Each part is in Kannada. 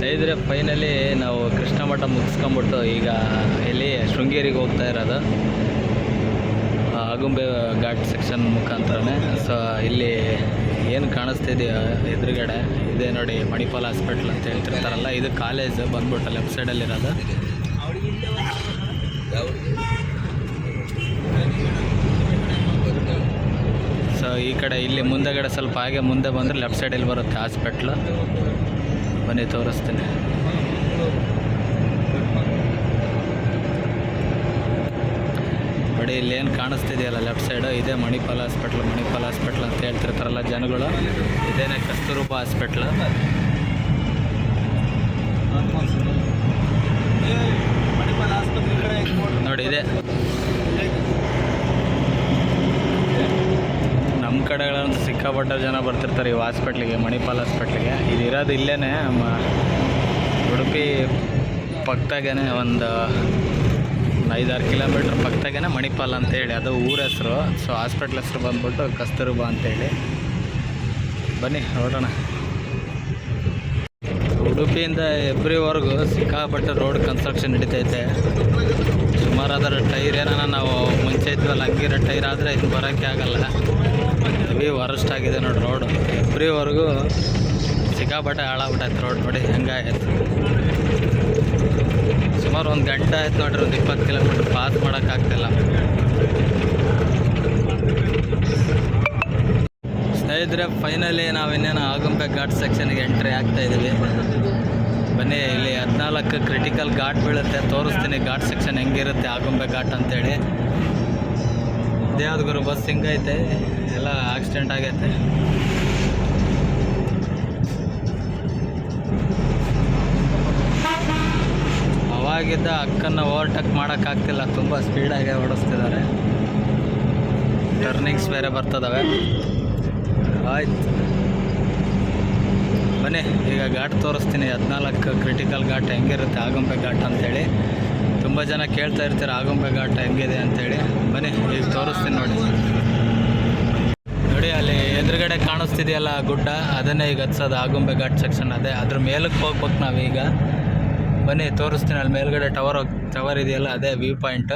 ಸ್ನೇಹಿತರೆ ಫೈನಲಿ ನಾವು ಕೃಷ್ಣ ಮಠ ಮುಗಿಸ್ಕೊಂಬಿಟ್ಟು ಈಗ ಇಲ್ಲಿ ಶೃಂಗೇರಿಗೆ ಹೋಗ್ತಾ ಇರೋದು. ಆಗುಂಬೆ ಘಾಟ್ ಸೆಕ್ಷನ್ ಮುಖಾಂತರನೇ. ಸೊ ಇಲ್ಲಿ ಏನು ಕಾಣಿಸ್ತಿದೆಯೋ ಎದುರುಗಡೆ, ಇದೆ ನೋಡಿ ಮಣಿಪಾಲ್ ಹಾಸ್ಪಿಟ್ಲ್ ಅಂತ ಹೇಳ್ತಿರ್ತಾರಲ್ಲ, ಇದು ಕಾಲೇಜ್ ಬಂದ್ಬಿಟ್ಟು ಲೆಫ್ಟ್ ಸೈಡಲ್ಲಿರೋದು ಸೊ ಈ ಕಡೆ ಇಲ್ಲಿ ಮುಂದೆಗಡೆ ಸ್ವಲ್ಪ ಹಾಗೆ ಮುಂದೆ ಬಂದರೆ ಲೆಫ್ಟ್ ಸೈಡಲ್ಲಿ ಬರುತ್ತೆ ಹಾಸ್ಪಿಟ್ಲು ಬನ್ನಿ ತೋರಿಸ್ತೀನಿ. ನೋಡಿ ಇಲ್ಲೇನು ಕಾಣಿಸ್ತಿದೆಯಲ್ಲ ಲೆಫ್ಟ್ ಸೈಡು ಇದೇ ಮಣಿಪಾಲ್ ಹಾಸ್ಪಿಟ್ಲ್ ಮಣಿಪಾಲ್ ಹಾಸ್ಪಿಟ್ಲ್ ಅಂತ ಹೇಳ್ತಿರ್ತಾರಲ್ಲ ಜನಗಳು. ಇದೇನೆ ಕಸ್ತೂರಬಾ ಹಾಸ್ಪಿಟ್ಲ್ ನೋಡಿ, ಇದೆ. ನಮ್ಮ ಕಡೆಗಳಂತೂ ಸಿಕ್ಕಾಪಟ್ಟೆ ಜನ ಬರ್ತಿರ್ತಾರೆ ಈ ಹಾಸ್ಪಿಟ್ಲಿಗೆ ಮಣಿಪಾಲ್ ಹಾಸ್ಪಿಟ್ಲಿಗೆ ಇದು ಇರೋದು ಇಲ್ಲೇ ನಮ್ಮ ಉಡುಪಿ ಪಕ್ಕದಾಗೇ ಒಂದು ಐದಾರು ಕಿಲೋಮೀಟ್ರ್ ಪಕ್ಕದಾಗೇ ಮಣಿಪಾಲ್ ಅಂತೇಳಿ ಅದು ಊರ ಹೆಸರು. ಸೊ ಹಾಸ್ಪಿಟ್ಲ್ ಹೆಸರು ಬಂದ್ಬಿಟ್ಟು ಕಸ್ತೂರ್ಬಾ ಅಂತೇಳಿ ಬನ್ನಿ, ನೋಡೋಣ. ಉಡುಪಿಯಿಂದ ಎಬ್ರಿವರೆಗೂ ಸಿಕ್ಕಾಪಟ್ಟೆ ರೋಡ್ ಕನ್ಸ್ಟ್ರಕ್ಷನ್ ನಡೀತೈತೆ. ಅದರ ಟೈರ್ ಏನಾರ ನಾವು ಮುಂಚೆ ಇದ್ವಲ್ಲ, ಹಂಗಿರೋ ಟೈರ್ ಆದರೆ ಇದು ಬರೋಕ್ಕೆ ಆಗಲ್ಲ. ಹೆವಿ ವರಸ್ಟ್ ಆಗಿದೆ ನೋಡಿ ರೋಡು ಇಬ್ಬರಿವರೆಗೂ ಸಿಕ್ಕಾಪಟ್ಟೆ ಹಾಳಾಗ್ಬಿಟ್ಟೈತೆ ರೋಡ್ ನೋಡಿ ಹೆಂಗಾಗೈತೆ ಸುಮಾರು ಒಂದು ಗಂಟೆ ಆಯ್ತು ನೋಡ್ರಿ, ಒಂದು ಇಪ್ಪತ್ತು ಕಿಲೋಮೀಟ್ರ್ ಪಾಸ್ ಮಾಡೋಕ್ಕಾಗ್ತಿಲ್ಲ. ಸ್ನೇಹಿತರೆ ಫೈನಲಿ ನಾವು ಇನ್ನೇನು ಆಗುಂಬೆ ಘಾಟ್ ಸೆಕ್ಷನ್ಗೆ ಎಂಟ್ರಿ ಆಗ್ತಾ ಇದ್ದೀವಿ ಬನ್ನಿ, ಇಲ್ಲಿ ಹದಿನಾಲ್ಕು ಕ್ರಿಟಿಕಲ್ ಘಾಟ್ ಬೀಳುತ್ತೆ. ತೋರಿಸ್ತೀನಿ ಘಾಟ್ ಸೆಕ್ಷನ್ ಹೆಂಗಿರುತ್ತೆ ಆಗುಂಬೆ ಘಾಟ್ ಅಂತೇಳಿ. ಗುರು ಬಸ್ ಹಿಂಗೈತೆ ಎಲ್ಲ ಆಕ್ಸಿಡೆಂಟ್ ಆಗೈತೆ. ಅವಾಗಿದ್ದ ಅಕ್ಕನ್ನು ಓವರ್ಟೇಕ್ ಮಾಡೋಕ್ಕಾಗ್ತಿಲ್ಲ ತುಂಬ ಸ್ಪೀಡಾಗಿ ಓಡಿಸ್ತಿದ್ದಾರೆ. ಟರ್ನಿಂಗ್ಸ್ ಬೇರೆ ಬರ್ತದವೆ. ಆಯ್ತು. ಬನ್ನಿ, ಈಗ ಘಾಟ್ ತೋರಿಸ್ತೀನಿ, ಹದಿನಾಲ್ಕು ಕ್ರಿಟಿಕಲ್ ಘಾಟ್ ಹೆಂಗಿರುತ್ತೆ, ಆಗುಂಬೆ ಘಾಟ್ ಅಂತೇಳಿ. ತುಂಬ ಜನ ಕೇಳ್ತಾ ಇರ್ತಾರೆ ಆಗುಂಬೆ ಘಾಟ ಹೆಂಗಿದೆ ಅಂತೇಳಿ. ಬನ್ನಿ ಈಗ ತೋರಿಸ್ತೀನಿ ನೋಡಿ. ನೋಡಿ, ಅಲ್ಲಿ ಎದುರುಗಡೆ ಕಾಣಿಸ್ತಿದೆಯಲ್ಲ ಗುಡ್ಡ, ಅದನ್ನೇ ಈಗ ಹತ್ಸೋದು. ಆಗುಂಬೆ ಘಾಟ್ ಸೆಕ್ಷನ್ ಅದೇ. ಅದ್ರ ಮೇಲಕ್ಕೆ ಹೋಗ್ಬೇಕು ನಾವೀಗ. ಬನ್ನಿ, ತೋರಿಸ್ತೀನಿ. ಅಲ್ಲಿ ಮೇಲ್ಗಡೆ ಟವರ್ ಟವರ್ ಇದೆಯಲ್ಲ, ಅದೇ ವ್ಯೂ ಪಾಯಿಂಟ್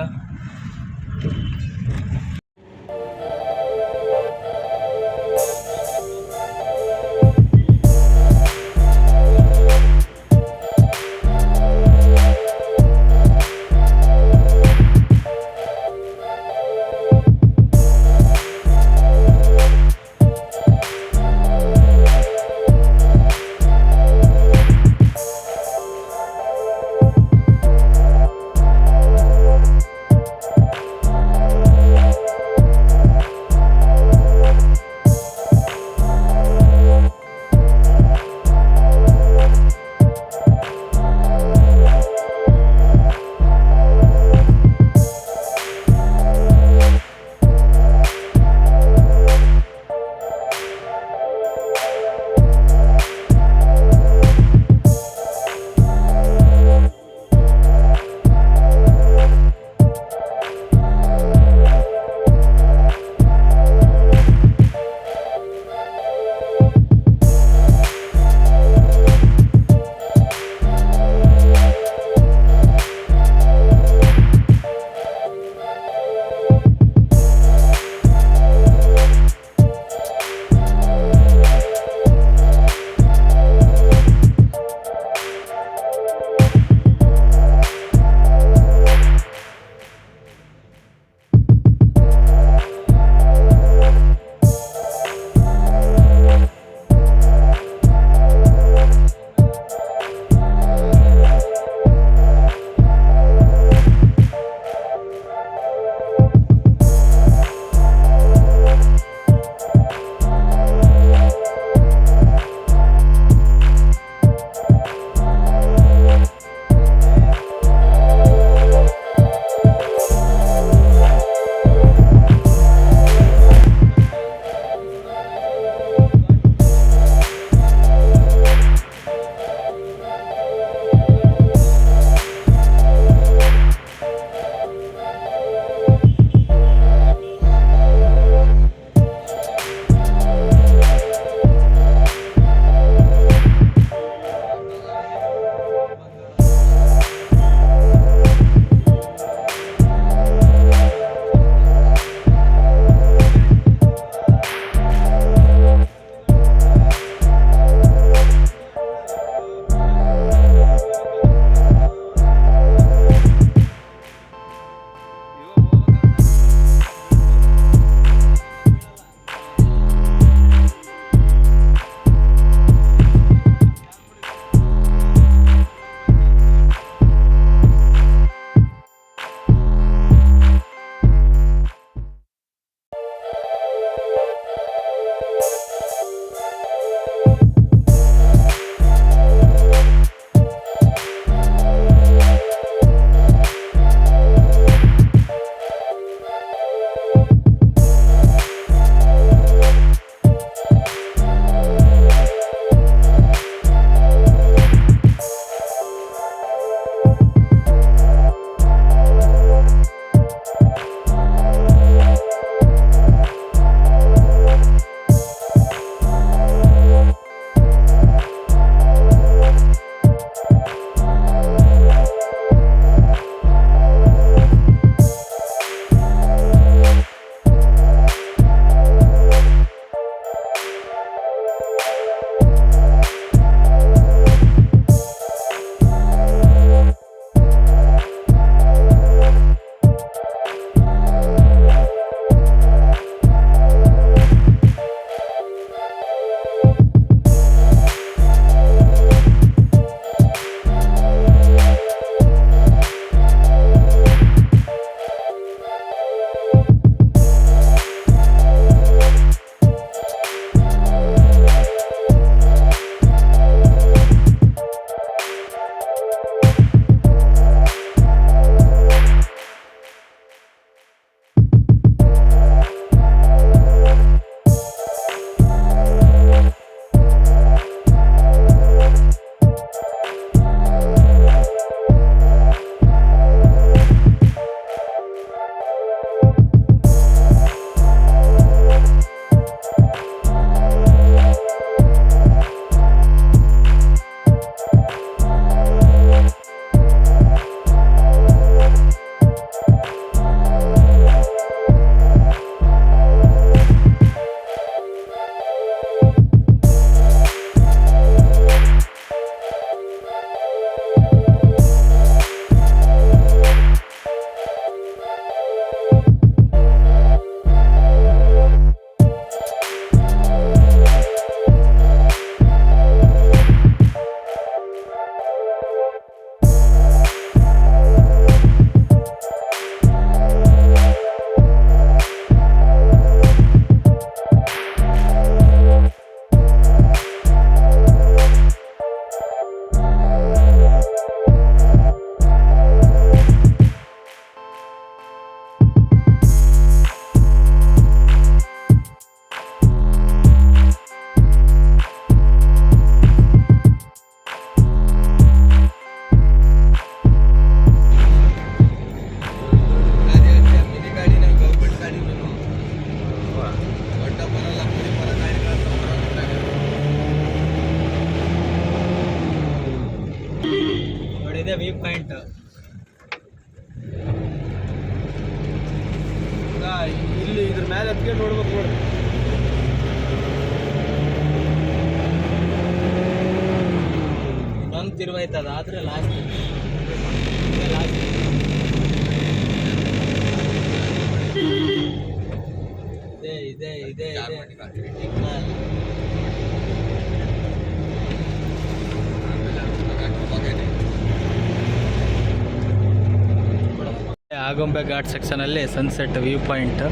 ಆಗುಂಬೆ ಘಾಟ್ ಸೆಕ್ಷನಲ್ಲಿ ಸನ್ಸೆಟ್ ವ್ಯೂ ಪಾಯಿಂಟ್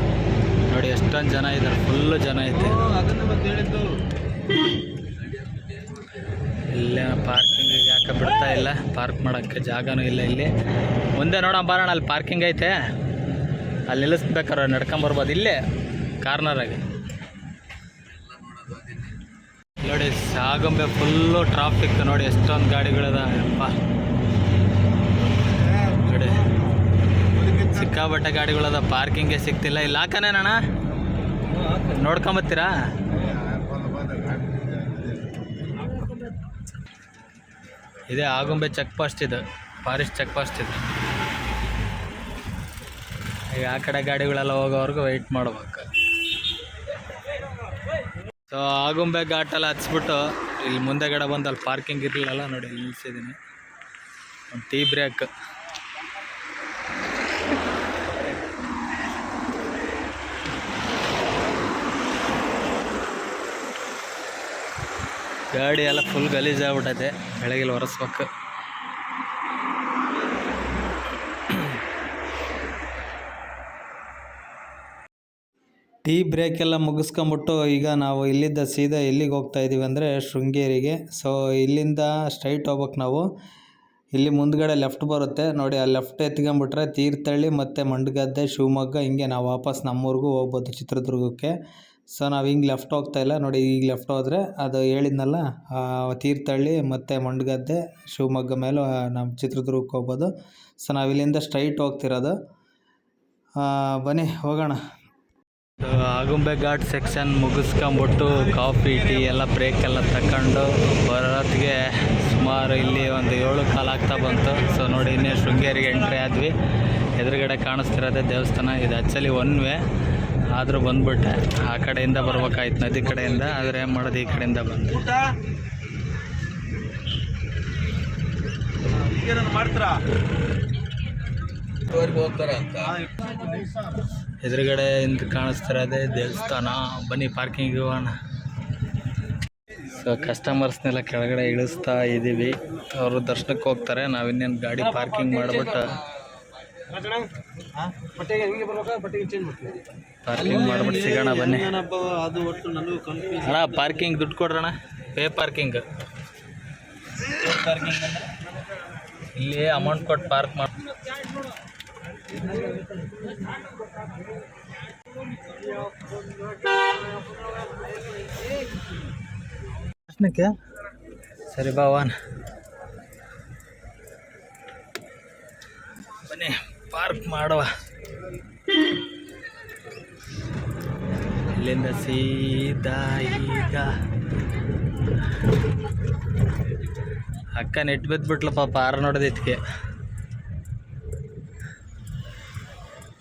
ನೋಡಿ ಎಷ್ಟೊಂದು ಜನ ಇದ್ದಾರೆ ಫುಲ್ ಜನ ಐತೆ. ಇಲ್ಲೇ ಪಾರ್ಕಿಂಗ್ ಯಾಕೆ ಬಿಡ್ತಾ ಇಲ್ಲ ಪಾರ್ಕ್ ಮಾಡೋಕ್ಕೆ ಜಾಗನೂ ಇಲ್ಲ ಇಲ್ಲಿ. ಮುಂದೆ ನೋಡೋಣ ಬರೋಣ ಅಲ್ಲಿ ಪಾರ್ಕಿಂಗ್ ಐತೆ. ಅಲ್ಲಿ ನಿಲ್ಲಿಸ್ಬೇಕಾರೆ ನಡ್ಕೊಂಬರ್ಬೋದು ಇಲ್ಲೇ ಕಾರ್ನರಾಗೆ ನೋಡಿ, ಸಾಗಂಬೆ ಫುಲ್ಲು ಟ್ರಾಫಿಕ್ ನೋಡಿ, ಎಷ್ಟೊಂದು ಗಾಡಿಗಳದಪ್ಪ ನೋಡಿ ಸಿಕ್ಕಾಬಟ್ಟೆ ಗಾಡಿಗಳದ ಪಾರ್ಕಿಂಗೇ ಸಿಗ್ತಿಲ್ಲ. ಇಲ್ಲಿ ಹಾಕನೇನಣ್ಣ ನೋಡ್ಕೊಂಬತ್ತೀರಾ? ಇದೇ ಆಗುಂಬೆ ಚೆಕ್ ಪೋಸ್ಟ್ ಇದು ಫಾರೆಸ್ಟ್ ಚೆಕ್ ಪೋಸ್ಟ್ ಇದು. ಈಗ ಆ ಕಡೆ ಗಾಡಿಗಳೆಲ್ಲ ಹೋಗೋವರೆಗೂ ವೆಯ್ಟ್ ಮಾಡ್ಬೇಕು. ಸೊ ಆಗುಂಬೆ ಘಾಟೆಲ್ಲ ಹಚ್ಬಿಟ್ಟು ಇಲ್ಲಿ ಮುಂದೆಗಡೆ ಬಂದು ಅಲ್ಲಿ ಪಾರ್ಕಿಂಗ್ ಇರಲಿಲ್ಲ ನೋಡಿ ಇಲ್ಲಿ ನಿಲ್ಸಿದ್ದೀನಿ. ಒಂದು ಟೀ ಬ್ರೇಕ್ ಗಾಡಿ ಎಲ್ಲ ಫುಲ್ ಗಲೀಜಾಗ್ಬಿಟ್ಟೈತೆ ಬೆಳಗ್ಗೆ ಒರೆಸ್ಬೇಕು. ಟೀ ಬ್ರೇಕ್ ಎಲ್ಲ ಮುಗಿಸ್ಕೊಂಬಿಟ್ಟು ಈಗ ನಾವು ಇಲ್ಲಿದ್ದ ಸೀದಾ ಎಲ್ಲಿಗೆ ಹೋಗ್ತಾ ಇದ್ದೀವಿ ಅಂದರೆ ಶೃಂಗೇರಿಗೆ. ಸೊ ಇಲ್ಲಿಂದ ಸ್ಟ್ರೈಟ್ ಹೋಗ್ಬೇಕು ನಾವು. ಇಲ್ಲಿ ಮುಂದ್ಗಡೆ ಲೆಫ್ಟ್ ಬರುತ್ತೆ. ನೋಡಿ, ಆ ಲೆಫ್ಟ್ ಎತ್ಕೊಂಬಿಟ್ರೆ ತೀರ್ಥಹಳ್ಳಿ ಮತ್ತು ಮಂಡಗದ್ದೆ, ಶಿವಮೊಗ್ಗ, ಹಿಂಗೆ ನಾವು ವಾಪಸ್ ನಮ್ಮೂರಿಗೂ ಹೋಗ್ಬೋದು ಚಿತ್ರದುರ್ಗಕ್ಕೆ. ಸೊ ನಾವು ಹಿಂಗೆ ಲೆಫ್ಟ್ ಹೋಗ್ತಾ ಇಲ್ಲ. ನೋಡಿ, ಈಗ ಲೆಫ್ಟ್ ಹೋದರೆ ಅದು ಹೇಳಿದ್ನಲ್ಲ ತೀರ್ಥಹಳ್ಳಿ ಮತ್ತು ಮಂಡಗದ್ದೆ, ಶಿವಮೊಗ್ಗ ಮೇಲೆ ನಮ್ಮ ಚಿತ್ರದುರ್ಗಕ್ಕೆ ಹೋಗ್ಬೋದು. ಸೊ ನಾವು ಇಲ್ಲಿಂದ ಸ್ಟ್ರೈಟ್ ಹೋಗ್ತಿರೋದು. ಬನ್ನಿ, ಹೋಗೋಣ. ಆಗುಂಬೆ ಘಾಟ್ ಸೆಕ್ಷನ್ ಮುಗಿಸ್ಕೊಂಬಿಟ್ಟು ಕಾಫಿ ಟೀ ಎಲ್ಲ ಬ್ರೇಕ್ ಎಲ್ಲ ತಗೊಂಡು ಬರೋತ್ತಿಗೆ ಸುಮಾರು ಇಲ್ಲಿ ಒಂದು ಏಳು ಕಾಲ ಆಗ್ತಾ ಬಂತು. ಸೊ ನೋಡಿ ಇನ್ನೇ ಶೃಂಗೇರಿಗೆ ಎಂಟ್ರಿ ಆದ್ವಿ. ಎದುರುಗಡೆ ಕಾಣಿಸ್ತಿರೋದೇ ದೇವಸ್ಥಾನ. ಇದು ಆ್ಯಕ್ಚುಲಿ ಒನ್ ವೇ ಆದರೂ ಬಂದ್ಬಿಟ್ಟೆ. ಆ ಕಡೆಯಿಂದ ಬರ್ಬೇಕಾಯ್ತು ನದಿ ಕಡೆಯಿಂದ. ಆದರೆ ಏನು ಮಾಡೋದು ಈ ಕಡೆಯಿಂದ ಬಂದು. ಮಾಡ್ತೀರಾ? ಹೋಗ್ತಾರೆ ಅಂತ ಎದುರುಗಡೆ ಇಂದ ಕಾಣಿಸ್ತಿರೋದೆ ದೇವಸ್ಥಾನ. ಬನ್ನಿ ಪಾರ್ಕಿಂಗ್ ಹೋಗೋಣ. ಸೊ ಕಸ್ಟಮರ್ಸ್ನೆಲ್ಲ ಕೆಳಗಡೆ ಇಳಿಸ್ತಾ ಇದ್ದೀವಿ ಅವರು ದರ್ಶನಕ್ಕೆ ಹೋಗ್ತಾರೆ. ನಾವು ಇನ್ನೇನು ಗಾಡಿ ಪಾರ್ಕಿಂಗ್ ಮಾಡಿಬಿಟ್ಟು ಪಾರ್ಕಿಂಗ್ ಮಾಡ್ಬಿಟ್ಟು ಸಿಗೋಣ ಬನ್ನಿ. ಅಣ್ಣ ಪಾರ್ಕಿಂಗ್ ದುಡ್ಡು ಕೊಡ್ರಣ ಪೇ ಪಾರ್ಕಿಂಗ್ ಪಾರ್ಕಿಂಗ್ ಇಲ್ಲಿ ಅಮೌಂಟ್ ಕೊಟ್ಟು ಪಾರ್ಕ್ ಮಾಡಿ ಪ್ರಶ್ನಕ್ಕೆ ಸರಿ ಬಾವನ್ ಬನ್ನಿ ಪಾರ್ಕ್ ಮಾಡುವ. ಇಲ್ಲಿಂದ ಸೀದಾ ಈಗ. ಅಕ್ಕ ನೆಟ್ ಬಿದ್ಬಿಟ್ಲಪ್ಪ ಪಾಪ ಆರು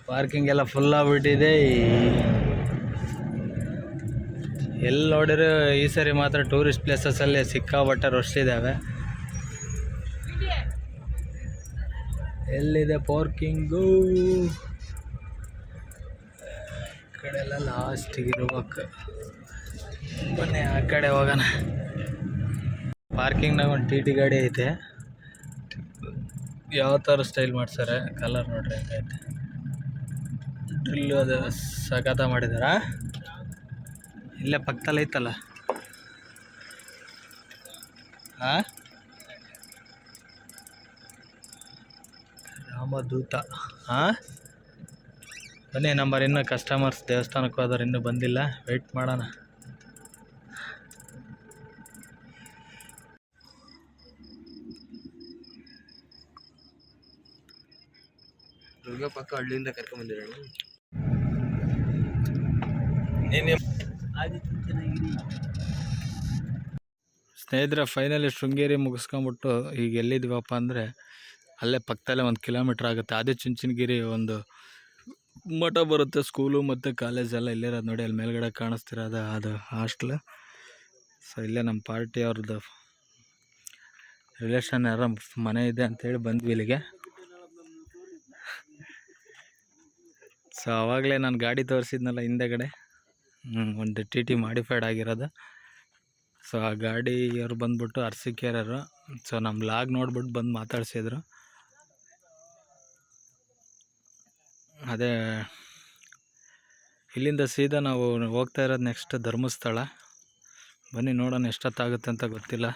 ಪಾರ್ಕಿಂಗ್ ಎಲ್ಲ ಫುಲ್ ಆಗ್ಬಿಟ್ಟಿದೆ. ಎಲ್ಲಿ ನೋಡಿದ್ರು ಈ ಸರಿ ಮಾತ್ರ ಟೂರಿಸ್ಟ್ ಪ್ಲೇಸಸಲ್ಲಿ ಸಿಕ್ಕಾಪಟ್ಟೆ ರಶ್ ಇದ್ದಾವೆ ಎಲ್ಲಿದೆ ಪಾರ್ಕಿಂಗು ಕಡೆ ಎಲ್ಲ ಲಾಸ್ಟಿಗೆ ಇರ್ಬೇಕು ಬನ್ನಿ, ಆ ಕಡೆ ಹೋಗೋಣ. ಪಾರ್ಕಿಂಗ್ನಾಗ ಒಂದು ಟಿ ಟಿ ಗಾಡಿ ಐತೆ. ಯಾವ ಥರ ಸ್ಟೈಲ್ ಮಾಡ್ಸಾರೆ? ಕಲರ್ ನೋಡ್ರಿ ಹೆಂಗೈತೆ ಡ್ರಿಲ್ಲು ಅದು ಸಖತ ಮಾಡಿದಾರ? ಇಲ್ಲೇ ಪಕ್ಕದಲ್ಲಿ ಐತಲ್ಲ. ಹಾಂ ರಾಮದೂತ. ಹಾಂ ಬನ್ನಿ, ನಂಬರ್ ಇನ್ನೂ ಕಸ್ಟಮರ್ಸ್ ದೇವಸ್ಥಾನಕ್ಕೆ ಹೋದವ್ರು ಇನ್ನೂ ಬಂದಿಲ್ಲ. ವೆಯ್ಟ್ ಮಾಡೋಣ. ದುರ್ಗಾ ಪಕ್ಕ ಹಳ್ಳಿಯಿಂದ ಕರ್ಕೊಂಬಂದಿರೋಣ ಸ್ನೇಹಿತರೆ ಫೈನಲಿ ಶೃಂಗೇರಿ ಮುಗಿಸ್ಕೊಂಬಿಟ್ಟು ಈಗ ಎಲ್ಲಿದ್ದೀವಪ್ಪ ಅಂದರೆ ಅಲ್ಲೇ ಪಕ್ಕದಲ್ಲೇ ಒಂದು ಕಿಲೋಮೀಟ್ರ್ ಆಗುತ್ತೆ. ಆದಿಚುಂಚನಗಿರಿ ಒಂದು ಮಠ ಬರುತ್ತೆ ಸ್ಕೂಲು ಮತ್ತು ಕಾಲೇಜ್ ಎಲ್ಲ ಇಲ್ಲಿರೋದು ನೋಡಿ, ಅಲ್ಲಿ ಮೇಲ್ಗಡೆ ಕಾಣಿಸ್ತಿರೋದು ಅದು ಹಾಸ್ಟ್ಲ್ ಸೊ ಇಲ್ಲೇ ನಮ್ಮ ಪಾರ್ಟಿ ಅವ್ರದ್ದು ರಿಲೇಷನ್ ಯಾರ ಮನೆ ಇದೆ ಅಂತೇಳಿ ಬಂದ್ವಿ ಇಲ್ಲಿಗೆ. ಸೊ ಆವಾಗಲೇ ನಾನು ಗಾಡಿ ತೋರಿಸಿದ್ನಲ್ಲ ಹಿಂದೆಗಡೆ. ಒಂದು ಟಿ ಟಿ ಮಾಡಿಫೈಡ್ ಆಗಿರೋದು. ಸೊ ಆ ಗಾಡಿಯವ್ರು ಬಂದ್ಬಿಟ್ಟು ಅರ್ಸಿಕೇರರು ಸೊ ನಮ್ಮ ಲಾಗ್ ನೋಡ್ಬಿಟ್ಟು ಬಂದು ಮಾತಾಡ್ಸಿದ್ರು. ಅದೇ, ಇಲ್ಲಿಂದ ಸೀದಾ ನಾವು ಹೋಗ್ತಾ ಇರೋದು ನೆಕ್ಸ್ಟ್ ಧರ್ಮಸ್ಥಳ. ಬನ್ನಿ ನೋಡೋಣ ಎಷ್ಟೊತ್ತಾಗುತ್ತೆ ಅಂತ ಗೊತ್ತಿಲ್ಲ.